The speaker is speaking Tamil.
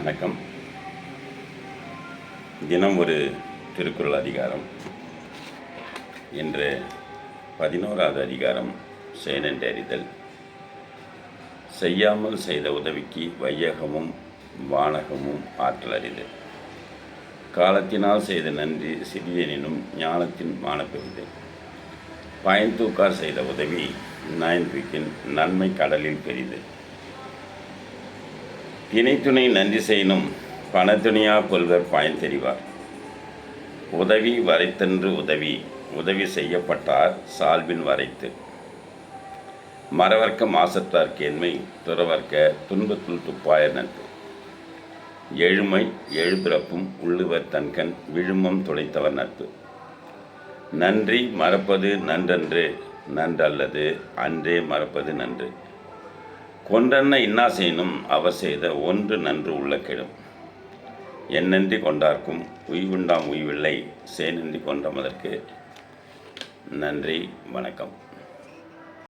வணக்கம். தினம் ஒரு திருக்குறள் அதிகாரம். இன்று பதினோராவது அதிகாரம் செயனென்றறிதல் செய்யாமல் செய்த உதவிக்கு வையகமும் வானகமும் ஆற்றல் அறிது காலத்தினால் செய்த நன்றி சிறியனினும் ஞானத்தின் மானப்பெரிது பயன்தூக்கார் செய்த உதவி நயன்பிக்கின் நன்மை கடலில் பெரிது. பிணைத்துணை நன்றி செய்யணும். பணத்துணையா கொள்வர் பயன் தெரிவார். உதவி வரைத்தன்று உதவி உதவி செய்யப்பட்டார் சால்வின் வரைத்து. மறவர்க்க மாசத்தார் கேண்மை துறவர்க்க துன்பத்துள் துப்பாய நட்பு. எழுமை எழுபிறப்பும் உள்ளுவர் தன்கண் விழுமம் துளைத்தவர் நட்பு. நன்றி மறப்பது நன்றன்று நன்றல்லது அன்றே மறப்பது நன்று. கொன்றென்ன இன்னா செய்யணும் அவர் செய்த ஒன்று நன்று உள்ள கெடும். என்னன்றி கொண்டார்க்கும் உய்வுண்டாம் உய்வில்லை சேனின்றி கொண்டமதற்கு நன்றி வணக்கம்.